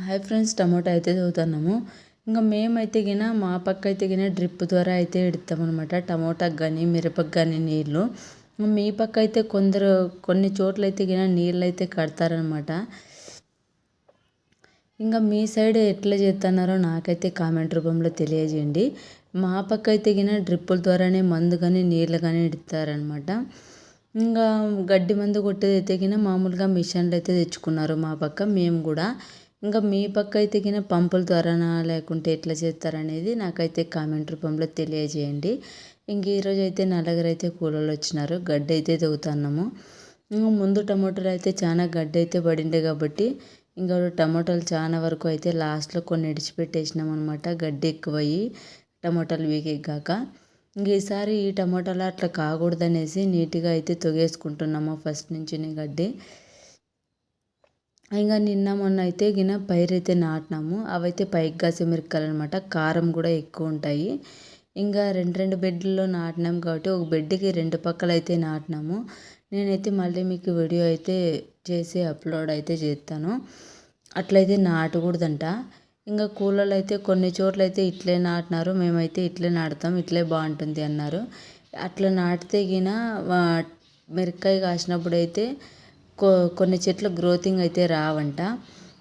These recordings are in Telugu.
హాయ్ ఫ్రెండ్స్ టమాటా అయితే చదువుతున్నాము. ఇంకా మేమైతే గిన మా పక్క అయితే గిన డ్రిప్ ద్వారా అయితే ఎడతామన్నమాట. టమోటాకి కానీ మిరపకు కానీ నీళ్ళు. మీ పక్క అయితే కొందరు కొన్ని చోట్ల అయితే గిన నీళ్ళు అయితే కడతారనమాట ఇంకా మీ సైడ్ ఎట్లా చేస్తున్నారో నాకైతే కామెంట్ రూపంలో తెలియజేయండి. మా పక్క అయితే గిన డ్రిప్పుల ద్వారానే మందు కానీ నీళ్ళు కానీ ఇడతారనమాట ఇంకా గడ్డి మందు కొట్టేది అయితే గిన మామూలుగా మిషన్లు అయితే తెచ్చుకున్నారు మా పక్క. మేము కూడా ఇంకా మీ పక్క అయితే కింద పంపుల ద్వారానా లేకుంటే ఎట్లా చేస్తారనేది నాకైతే కామెంట్ రూపంలో తెలియజేయండి. ఇంక ఈరోజు అయితే నలుగురు అయితే కూలలు వచ్చినారు గడ్డి అయితే తవ్వుతున్నాము. ఇంకా ముందు టమాటోలు అయితే చాలా గడ్డి అయితే పడిండే కాబట్టి ఇంకా టమాటాలు చాలా వరకు అయితే లాస్ట్లో కొన్ని ఇడిచిపెట్టేసినాం అనమాట గడ్డి ఎక్కువయ్యి టమాటాలు వీకెగ్గాక ఇంక ఈసారి ఈ టమాటాలు అట్లా కాకూడదనేసి నీట్గా అయితే తొగేసుకుంటున్నాము ఫస్ట్ నుంచి గడ్డి. ఇంకా నిన్న మొన్న అయితే గిన పైరు అయితే నాటినాము అవైతే పైకి కాసే మిరపకాయలు అనమాట కారం కూడా ఎక్కువ ఉంటాయి. ఇంకా రెండు రెండు బెడ్లలో నాటినాం కాబట్టి ఒక బెడ్కి రెండు పక్కల అయితే నాటినాము. నేనైతే మళ్ళీ మీకు వీడియో అయితే చేసి అప్లోడ్ అయితే చేస్తాను. అట్లయితే నాటకూడదంట. ఇంకా కూలర్లు అయితే కొన్ని చోట్ల అయితే ఇట్లే నాటినారు మేమైతే ఇట్లే నాటుతాం ఇట్లే బాగుంటుంది అన్నారు. అట్లా నాటితే గిన మిరపకాయ కాసినప్పుడు అయితే కొ కొన్ని చెట్లు గ్రోతింగ్ అయితే రావంట.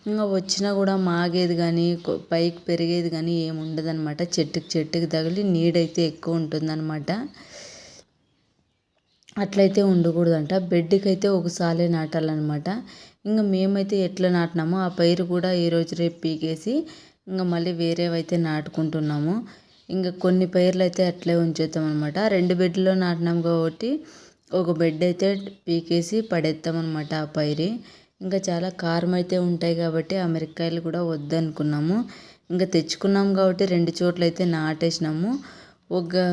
ఇంకా వచ్చినా కూడా మాగేది కానీ పైకి పెరిగేది కానీ ఏమి ఉండదన్నమాట. చెట్టుకి చెట్టుకి తగిలి నీడైతే ఎక్కువ ఉంటుందన్నమాట. అట్లయితే ఉండకూడదంట. బెడ్కి అయితే ఒకసారి నాటాలన్నమాట. ఇంకా మేమైతే ఎట్లా నాటినామో ఆ పైరు కూడా ఈరోజు రేపు పీకేసి ఇంకా మళ్ళీ వేరేవైతే నాటుకుంటున్నాము. ఇంకా కొన్ని పైర్లు అయితే అట్లే ఉంచేద్దాం అనమాట రెండు బెడ్లో నాటినాం కాబట్టి ఒక బెడ్ అయితే పీకేసి పడేస్తామన్నమాట ఆ పైరి. ఇంకా చాలా కారం అయితే ఉంటాయి కాబట్టి ఆ మిరపకాయలు కూడా వద్దనుకున్నాము. ఇంకా తెచ్చుకున్నాం కాబట్టి రెండు చోట్ల అయితే నాటేసినాము. ఒక